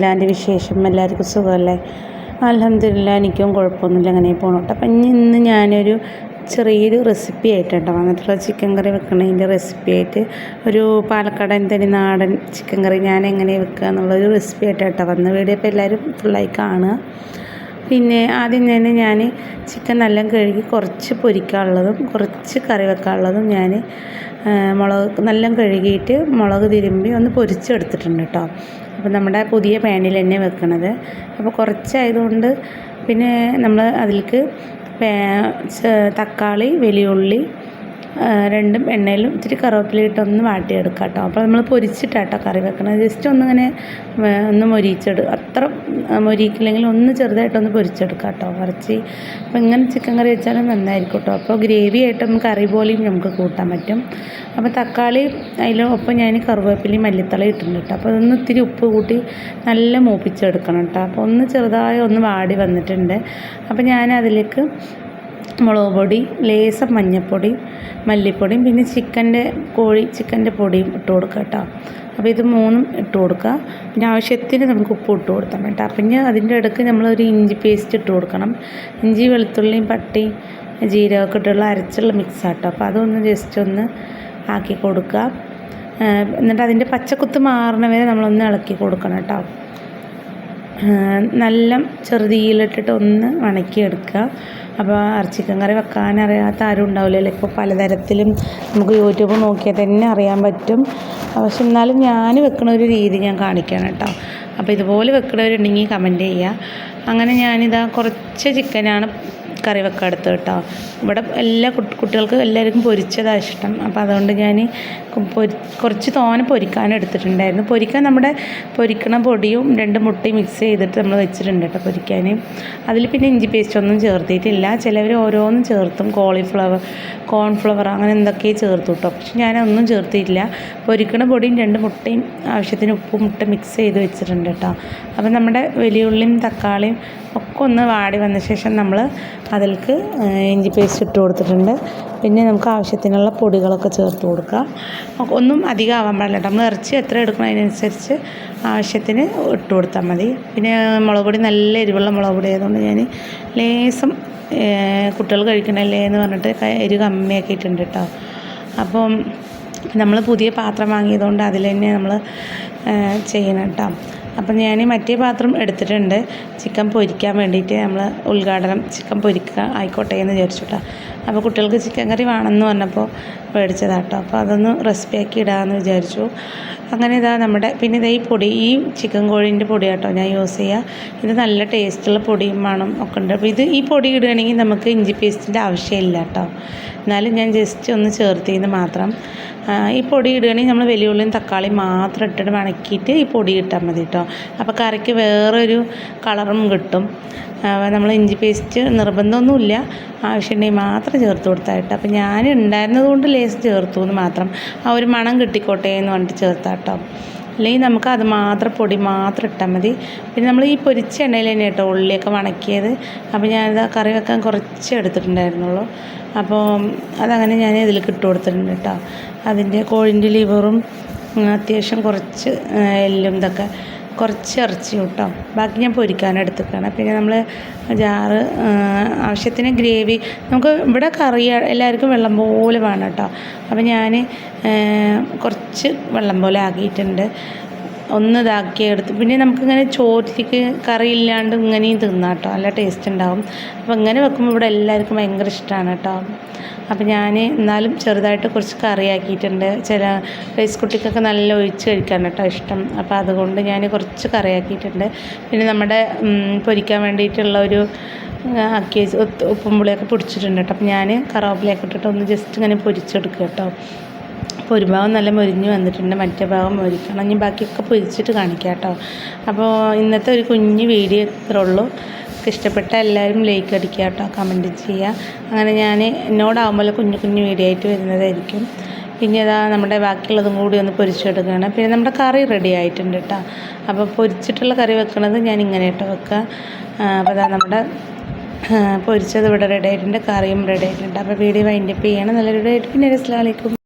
എന്തൊക്കെയാണ് വിശേഷം എല്ലാവർക്കും സുഖമല്ലേ? അലഹമില്ല എനിക്കും കുഴപ്പമൊന്നുമില്ല അങ്ങനെ പോകണം കേട്ടോ അപ്പം ഇനി ഇന്ന് ഞാനൊരു ചെറിയൊരു റെസിപ്പി ആയിട്ടോ വന്നിട്ടുള്ള ചിക്കൻ കറി വെക്കണതിന്റെ റെസിപ്പി ആയിട്ട് ഒരു പാലക്കാടൻ തനി നാടൻ ചിക്കൻ കറി ഞാൻ എങ്ങനെ വെക്കുക എന്നുള്ളൊരു റെസിപ്പി ആയിട്ടാണ് വന്ന് വീഡിയോ ഇപ്പോൾ എല്ലാവരും ഫുള്ളായി കാണുക. പിന്നെ ആദ്യം തന്നെ ഞാൻ ചിക്കൻ നല്ല കഴുകി കുറച്ച് പൊരിക്കാനുള്ളതും കുറച്ച് കറി വെക്കാനുള്ളതും ഞാൻ മുളക് നല്ല കഴുകിയിട്ട് മുളക് തിരുമ്പി ഒന്ന് പൊരിച്ചെടുത്തിട്ടുണ്ട് കേട്ടോ അപ്പോൾ നമ്മുടെ പുതിയ പാനിൽ തന്നെ വെക്കണത്. അപ്പോൾ കുറച്ചായതുകൊണ്ട് പിന്നെ നമ്മൾ അതിലേക്ക് തക്കാളി വലിയുള്ളി രണ്ടും എണ്ണയിലും ഇത്തിരി കറിവേപ്പില ഇട്ടൊന്ന് വാട്ടിയെടുക്കുക കേട്ടോ. അപ്പോൾ നമ്മൾ പൊരിച്ചിട്ടാട്ടോ കറി വെക്കണത്. ജസ്റ്റ് ഒന്നിങ്ങനെ ഒന്ന് മൊരിച്ചെടു അത്ര മൊരിക്കില്ലെങ്കിൽ ഒന്ന് ചെറുതായിട്ടൊന്ന് പൊരിച്ചെടുക്കുക കേട്ടോ. കുറച്ച് അപ്പോൾ ഇങ്ങനെ ചിക്കൻ കറി വെച്ചാലും നന്നായിരിക്കും കേട്ടോ. അപ്പോൾ ഗ്രേവി ആയിട്ട് നമുക്ക് കറി പോലെയും നമുക്ക് കൂട്ടാൻ പറ്റും. അപ്പോൾ തക്കാളി അതിലൊപ്പം ഞാൻ കറിവേപ്പിലയും മല്ലിത്തള ഇട്ടിട്ടുണ്ട് കേട്ടോ. അപ്പോൾ അതൊന്ന് ഇത്തിരി ഉപ്പ് കൂട്ടി നല്ല മൂപ്പിച്ചെടുക്കണം കേട്ടോ. അപ്പോൾ ഒന്ന് ചെറുതായി ഒന്ന് വാടി വന്നിട്ടുണ്ട്. അപ്പോൾ ഞാൻ അതിലേക്ക് മുളക് പൊടി ലേസം മഞ്ഞൾപ്പൊടി മല്ലിപ്പൊടിയും പിന്നെ ചിക്കന്റെ കോഴി ചിക്കന്റെ പൊടിയും ഇട്ട് കൊടുക്കുക കേട്ടോ. അപ്പോൾ ഇത് മൂന്നും ഇട്ട് കൊടുക്കുക. പിന്നെ ആവശ്യത്തിന് നമുക്ക് ഉപ്പ് ഇട്ട് കൊടുത്താൽ കേട്ടോ. പിന്നെ അതിന്റെ ഇടയ്ക്ക് നമ്മളൊരു ഇഞ്ചി പേസ്റ്റ് ഇട്ട് കൊടുക്കണം. ഇഞ്ചി വെളുത്തുള്ളിയും പട്ടിയും ജീരകമൊക്കെ ഇട്ടുള്ള അരച്ചുള്ള മിക്സ് ആട്ടോ. അപ്പോൾ അതൊന്ന് ജസ്റ്റ് ഒന്ന് ആക്കി കൊടുക്കുക. എന്നിട്ട് അതിന്റെ പച്ചക്കുത്ത് മാറണ വരെ നമ്മളൊന്ന് ഇളക്കി കൊടുക്കണം കേട്ടോ. നല്ല ചെറുതീയിലിട്ടിട്ട് ഒന്ന് വണക്കിയെടുക്കുക. അപ്പോൾ ഇറച്ചിക്കൻ കറി വെക്കാനറിയാത്ത ആരും ഉണ്ടാവില്ലല്ലോ. ഇപ്പോൾ പലതരത്തിലും നമുക്ക് യൂട്യൂബ് നോക്കിയാൽ തന്നെ അറിയാൻ പറ്റും. പക്ഷെ എന്നാലും ഞാൻ വെക്കുന്ന ഒരു രീതി ഞാൻ കാണിക്കണം കേട്ടോ. അപ്പോൾ ഇതുപോലെ വെക്കുന്നവരുണ്ടെങ്കിൽ കമന്റ് ചെയ്യുക. അങ്ങനെ ഞാനിതാ കുറച്ച് ചിക്കനാണ് കറി വെക്കാൻ എടുത്ത് കേട്ടോ. ഇവിടെ എല്ലാ കുട്ടികൾക്ക് എല്ലാവർക്കും പൊരിച്ചതാണ് ഇഷ്ടം. അപ്പോൾ അതുകൊണ്ട് ഞാൻ പൊരി കുറച്ച് തോനെ പൊരിക്കാൻ എടുത്തിട്ടുണ്ടായിരുന്നു. പൊരിക്കാൻ നമ്മുടെ പൊരിക്കണ പൊടിയും രണ്ട് മുട്ടയും മിക്സ് ചെയ്തിട്ട് നമ്മൾ വെച്ചിട്ടുണ്ട് കേട്ടോ പൊരിക്കാൻ. അതിൽ പിന്നെ ഇഞ്ചി പേസ്റ്റ് ഒന്നും ചേർത്തിട്ടില്ല. ചിലവർ ഓരോന്നും ചേർത്തും. കോളിഫ്ലവർ കോൺഫ്ലവർ അങ്ങനെ എന്തൊക്കെയോ ചേർത്തു കേട്ടോ. പക്ഷെ ഞാനൊന്നും ചേർത്തിയില്ല പൊരിക്കണ പൊടിയും രണ്ട് മുട്ടയും ആവശ്യത്തിന് ഉപ്പും മുട്ട മിക്സ് ചെയ്ത് വെച്ചിട്ടുണ്ട് കേട്ടോ. അപ്പം നമ്മുടെ വലിയുള്ളിയും തക്കാളിയും ഒക്കെ ഒന്ന് വാടി വന്ന ശേഷം നമ്മൾ അതിലേക്ക് ഇഞ്ചി പേസ്റ്റ് ഇട്ട് കൊടുത്തിട്ടുണ്ട്. പിന്നെ നമുക്ക് ആവശ്യത്തിനുള്ള പൊടികളൊക്കെ ചേർത്ത് കൊടുക്കാം. ഒന്നും അധികം ആവാൻ പാടില്ല നമ്മൾ ഇറച്ചി എത്ര എടുക്കണം അതിനനുസരിച്ച് ആവശ്യത്തിന് ഇട്ട് കൊടുത്താൽ മതി. പിന്നെ മുളക് പൊടി നല്ല എരിവുള്ള മുളക് പൊടി ആയതുകൊണ്ട് ഞാൻ ലേസം കുട്ടികൾ കഴിക്കണല്ലേ എന്ന് പറഞ്ഞിട്ട് എരിവ് കമ്മിയാക്കിയിട്ടുണ്ട് കേട്ടോ. അപ്പം നമ്മൾ പുതിയ പാത്രം വാങ്ങിയതുകൊണ്ട് അതിൽ തന്നെ നമ്മൾ ചെയ്യണം കേട്ടോ. അപ്പം ഞാൻ മറ്റേ പാത്രം എടുത്തിട്ടുണ്ട്. ചിക്കൻ പൊരിക്കാൻ വേണ്ടിയിട്ട് നമ്മൾ ഉദ്ഘാടനം ചിക്കൻ പൊരിക്കുക ആയിക്കോട്ടെ എന്ന് വിചാരിച്ചു അപ്പോൾ കുട്ടികൾക്ക് ചിക്കൻ കറി വേണമെന്ന് പറഞ്ഞപ്പോൾ മേടിച്ചതാണ് കേട്ടോ അപ്പോൾ അതൊന്ന് റെസിപ്പി ആക്കി ഇടാമെന്ന് വിചാരിച്ചു. അങ്ങനെ ഇതാ നമ്മുടെ പിന്നെ ഇതാ ഈ പൊടി ഈ ചിക്കൻ കോഴീന്റെ പൊടി കേട്ടോ ഞാൻ യൂസ് ചെയ്യുക ഇത് നല്ല ടേസ്റ്റുള്ള പൊടിയും മണം ഒക്കെ ഉണ്ട്. അപ്പോൾ ഇത് ഈ പൊടി ഇടുകയാണെങ്കിൽ നമുക്ക് ഇഞ്ചി പേസ്റ്റിന്റെ ആവശ്യമില്ല കേട്ടോ. എന്നാലും ഞാൻ ജസ്റ്റ് ഒന്ന് ചേർത്തിന്ന് മാത്രം. ഈ പൊടി ഇടുകയാണെങ്കിൽ നമ്മൾ വലിയുള്ളിയും തക്കാളിയും മാത്രം ഇട്ടിട്ട് വണക്കിയിട്ട് ഈ പൊടി ഇട്ടാൽ മതി കേട്ടോ അപ്പോൾ കറിക്ക് വേറൊരു കളറും കിട്ടും. നമ്മൾ ഇഞ്ചി പേസ്റ്റ് നിർബന്ധമൊന്നുമില്ല. ആവശ്യമുണ്ടെങ്കിൽ മാത്രം ചേർത്ത് കൊടുത്താൽ കേട്ടോ അപ്പോൾ ഞാൻ ഉണ്ടായിരുന്നത് കൊണ്ട് ലേസ് ചേർത്തു എന്ന് മാത്രം. ആ ഒരു മണം കിട്ടിക്കോട്ടെ എന്ന് പറഞ്ഞിട്ട് ചേർത്താട്ടോ അല്ലെങ്കിൽ നമുക്ക് അത് മാത്രം പൊടി മാത്രം ഇട്ടാൽ മതി. പിന്നെ നമ്മൾ ഈ പൊരിച്ച എണ്ണയിൽ തന്നെ കേട്ടോ ഉള്ളിയൊക്കെ വണക്കിയത്. അപ്പോൾ ഞാനിത് കറി വെക്കാൻ കുറച്ച് എടുത്തിട്ടുണ്ടായിരുന്നുള്ളൂ. അപ്പോൾ അതങ്ങനെ ഞാൻ ഇതിൽ ഇട്ട് കൊടുത്തിട്ടുണ്ട് കേട്ടോ. അതിന്റെ കോഴിന്റെ ലിവറും അത്യാവശ്യം കുറച്ച് എല്ലും ഇതൊക്കെ കുറച്ച് ഇറച്ചി കേട്ടോ. ബാക്കി ഞാൻ പൊരിക്കാൻ എടുത്തേക്കാണ് പിന്നെ നമ്മൾ ജാറ് ആവശ്യത്തിന് ഗ്രേവി. നമുക്ക് ഇവിടെ കറി എല്ലാവർക്കും വെള്ളം പോലെ വേണം കേട്ടോ. അപ്പോൾ ഞാൻ കുറച്ച് വെള്ളം പോലെ ആക്കിയിട്ടുണ്ട്. ഒന്ന് ഇതാക്കി എടുത്ത്. പിന്നെ നമുക്കിങ്ങനെ ചോറ്റിലേക്ക് കറി ഇല്ലാണ്ട് ഇങ്ങനെയും തിന്നാം കേട്ടോ നല്ല ടേസ്റ്റ് ഉണ്ടാവും. അപ്പോൾ ഇങ്ങനെ വെക്കുമ്പോൾ ഇവിടെ എല്ലാവർക്കും ഭയങ്കര ഇഷ്ടമാണ് കേട്ടോ അപ്പോൾ ഞാൻ എന്നാലും ചെറുതായിട്ട് കുറച്ച് കറിയാക്കിയിട്ടുണ്ട് ചില റൈസ് കുട്ടിക്കൊക്കെ നല്ല ഒഴിച്ച് കഴിക്കാൻ കേട്ടോ ഇഷ്ടം. അപ്പോൾ അതുകൊണ്ട് ഞാൻ കുറച്ച് കറിയാക്കിയിട്ടുണ്ട് പിന്നെ നമ്മുടെ പൊരിക്കാൻ വേണ്ടിയിട്ടുള്ള ഒരു ആക്കി ഉപ്പും പുളിയൊക്കെ പൊടിച്ചിട്ടുണ്ട് കേട്ടോ അപ്പോൾ ഞാൻ കറിവേപ്പിലയൊക്കെ ഇട്ടിട്ട് ഒന്ന് ജസ്റ്റ് ഇങ്ങനെ പൊരിച്ചെടുക്കുക കേട്ടോ അപ്പോൾ ഒരു ഭാഗം നല്ല മൊരിഞ്ഞ് വന്നിട്ടുണ്ട്. മറ്റേ ഭാഗം മൊരിക്കണം. ഇനി ബാക്കിയൊക്കെ പൊരിച്ചിട്ട് കാണിക്കാം കേട്ടോ. അപ്പോൾ ഇന്നത്തെ ഒരു കുഞ്ഞ് വീഡിയോ ഇത്രേ ഉള്ളൂ. ഇഷ്ടപ്പെട്ട എല്ലാവരും ലൈക്ക് അടിക്കുക കേട്ടോ. കമന്റ് ചെയ്യുക. അങ്ങനെ ഞാൻ എന്നോടാവുമ്പോൾ കുഞ്ഞു കുഞ്ഞു വീഡിയോ ആയിട്ട് വരുന്നതായിരിക്കും. പിന്നെ ഇതാ നമ്മുടെ ബാക്കിയുള്ളതും കൂടി ഒന്ന് പൊരിച്ചെടുക്കുകയാണ് പിന്നെ നമ്മുടെ കറി റെഡി ആയിട്ടുണ്ട് കേട്ടോ. അപ്പോൾ പൊരിച്ചിട്ടുള്ള കറി വെക്കുന്നത് ഞാൻ ഇങ്ങനെ കേട്ടോ വെക്കുക. അപ്പോൾ അതാ നമ്മുടെ പൊരിച്ചത് ഇവിടെ റെഡി ആയിട്ടുണ്ട്. കറിയും റെഡി ആയിട്ടുണ്ട്. അപ്പോൾ വീഡിയോ വൈൻഡപ്പ് ചെയ്യണം. നല്ല റെഡി ആയിട്ട്. പിന്നെ അസ്സലാമലൈക്കും